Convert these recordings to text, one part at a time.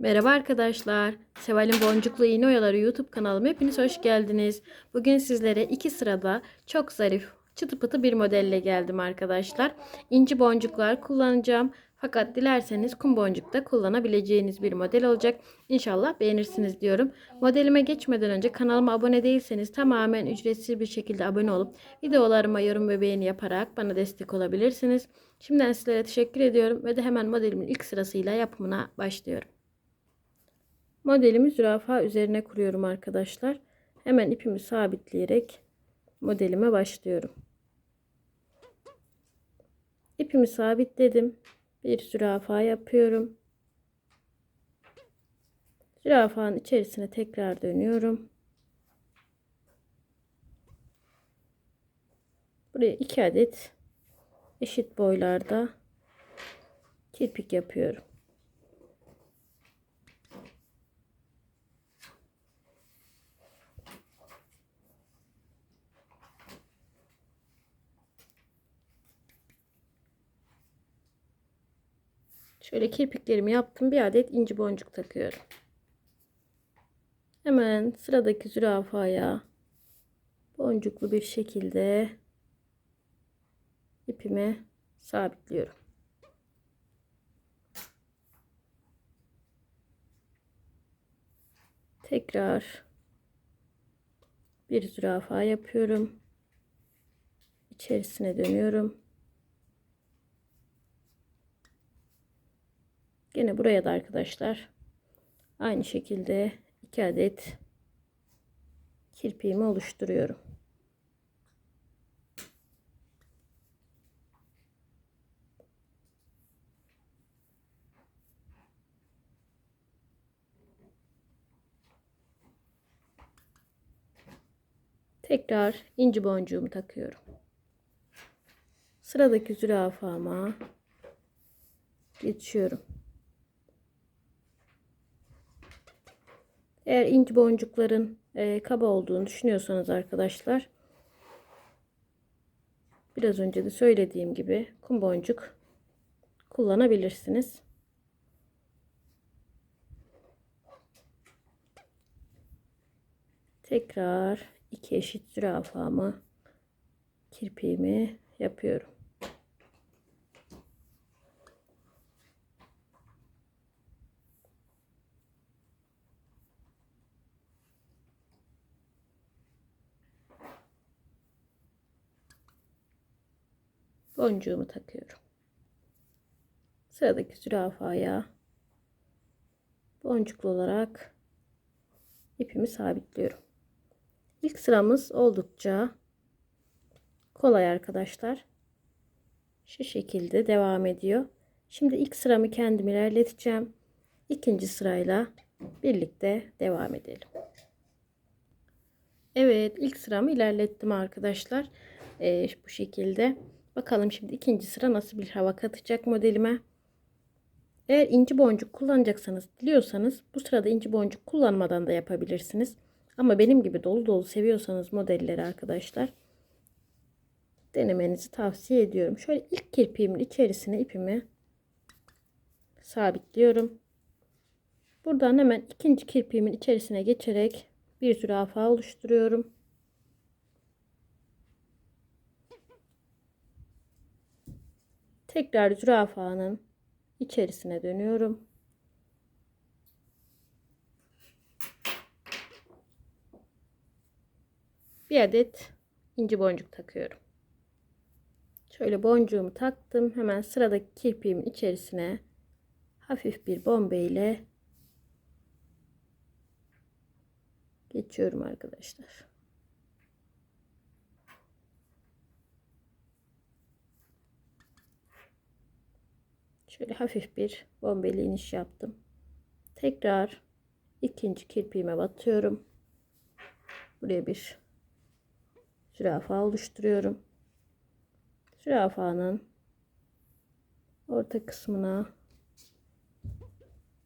Merhaba arkadaşlar. Seval'in Boncuklu İğne Oyaları YouTube kanalıma hepiniz hoş geldiniz. Bugün sizlere iki sırada çok zarif, çıtı pıtı bir modelle geldim arkadaşlar. İnci boncuklar kullanacağım. Fakat dilerseniz kum boncuk da kullanabileceğiniz bir model olacak. İnşallah beğenirsiniz diyorum. Modelime geçmeden önce kanalıma abone değilseniz tamamen ücretsiz bir şekilde abone olup videolarıma yorum ve beğeni yaparak bana destek olabilirsiniz. Şimdiden sizlere teşekkür ediyorum ve de hemen modelimin ilk sırasıyla yapımına başlıyorum. Modelimi zürafa üzerine kuruyorum arkadaşlar. Hemen ipimi sabitleyerek modelime başlıyorum. İpimi sabitledim. Bir zürafa yapıyorum. Zürafanın içerisine tekrar dönüyorum. Buraya iki adet eşit boylarda kirpik yapıyorum. Şöyle kirpiklerimi yaptım. Bir adet inci boncuk takıyorum. Hemen sıradaki zürafaya boncuklu bir şekilde ipimi sabitliyorum. Tekrar bir zürafa yapıyorum. İçerisine dönüyorum. Gene buraya da arkadaşlar aynı şekilde iki adet kirpiğimi oluşturuyorum. Tekrar inci boncuğumu takıyorum. Sıradaki zürafama geçiyorum. Eğer inci boncukların e, kaba olduğunu düşünüyorsanız arkadaşlar biraz önce de söylediğim gibi kum boncuk kullanabilirsiniz. Tekrar iki eşit zürafamı kirpiğimi yapıyorum. Boncuğumu takıyorum. Sıradaki zürafaya boncuklu olarak ipimi sabitliyorum. İlk sıramız oldukça kolay arkadaşlar. Şu şekilde devam ediyor. Şimdi ilk sıramı kendim ilerleteceğim. İkinci sırayla birlikte devam edelim. Evet ilk sıramı ilerlettim arkadaşlar. Ee, bu şekilde. Bakalım şimdi ikinci sıra nasıl bir hava katacak modelime. Eğer inci boncuk kullanacaksanız diliyorsanız bu sırada inci boncuk kullanmadan da yapabilirsiniz. Ama benim gibi dolu dolu seviyorsanız modelleri arkadaşlar denemenizi tavsiye ediyorum. Şöyle ilk kirpiğimin içerisine ipimi sabitliyorum. Buradan hemen ikinci kirpiğimin içerisine geçerek bir zürafa oluşturuyorum. Tekrar zürafanın içerisine dönüyorum. Bir adet inci boncuk takıyorum. Şöyle boncuğumu taktım. Hemen sıradaki kirpiğimin içerisine hafif bir bombe ile geçiyorum arkadaşlar. Şöyle hafif bir bombeli iniş yaptım. Tekrar ikinci kirpiğime batıyorum. Buraya bir zürafa oluşturuyorum. Zürafanın orta kısmına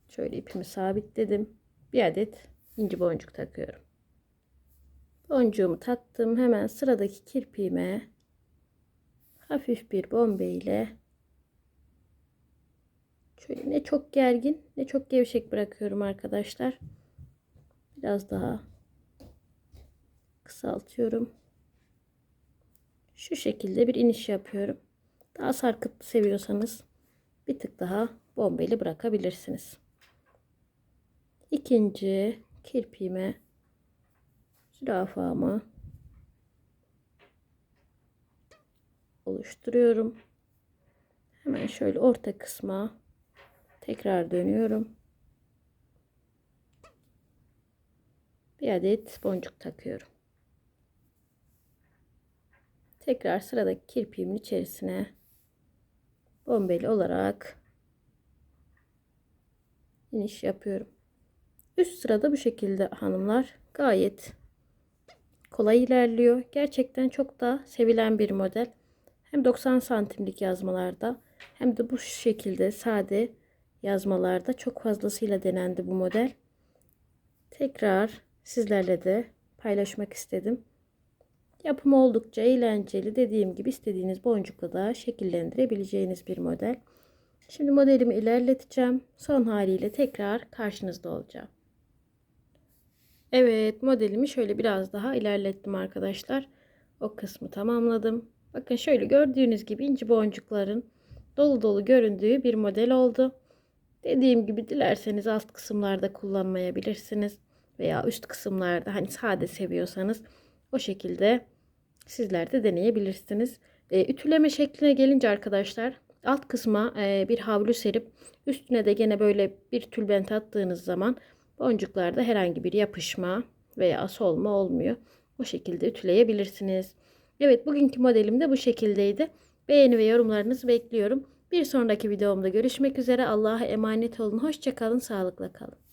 şöyle ipimi sabitledim. Bir adet inci boncuk takıyorum. Boncuğumu taktım. Hemen sıradaki kirpiğime hafif bir bombe ile Şöyle ne çok gergin ne çok gevşek bırakıyorum arkadaşlar. Biraz daha kısaltıyorum. Şu şekilde bir iniş yapıyorum. Daha sarkıtlı seviyorsanız bir tık daha bombeli bırakabilirsiniz. İkinci kirpiğime zürafamı oluşturuyorum. Hemen şöyle orta kısma tekrar dönüyorum. Bir adet boncuk takıyorum. Tekrar sıradaki kirpiğimin içerisine bombeli olarak iniş yapıyorum. Üst sırada bu şekilde hanımlar gayet kolay ilerliyor. Gerçekten çok da sevilen bir model. Hem 90 santimlik yazmalarda hem de bu şekilde sade yazmalarda çok fazlasıyla denendi bu model. Tekrar sizlerle de paylaşmak istedim. Yapımı oldukça eğlenceli. Dediğim gibi istediğiniz boncukla da şekillendirebileceğiniz bir model. Şimdi modelimi ilerleteceğim. Son haliyle tekrar karşınızda olacağım. Evet modelimi şöyle biraz daha ilerlettim arkadaşlar. O kısmı tamamladım. Bakın şöyle gördüğünüz gibi inci boncukların dolu dolu göründüğü bir model oldu. Dediğim gibi dilerseniz alt kısımlarda kullanmayabilirsiniz. Veya üst kısımlarda hani sade seviyorsanız o şekilde sizler de deneyebilirsiniz. E, ütüleme şekline gelince arkadaşlar alt kısma e, bir havlu serip üstüne de gene böyle bir tülbent attığınız zaman boncuklarda herhangi bir yapışma veya solma olmuyor. O şekilde ütüleyebilirsiniz. Evet bugünkü modelim de bu şekildeydi. Beğeni ve yorumlarınızı bekliyorum. Bir sonraki videomda görüşmek üzere. Allah'a emanet olun. Hoşçakalın. Sağlıkla kalın.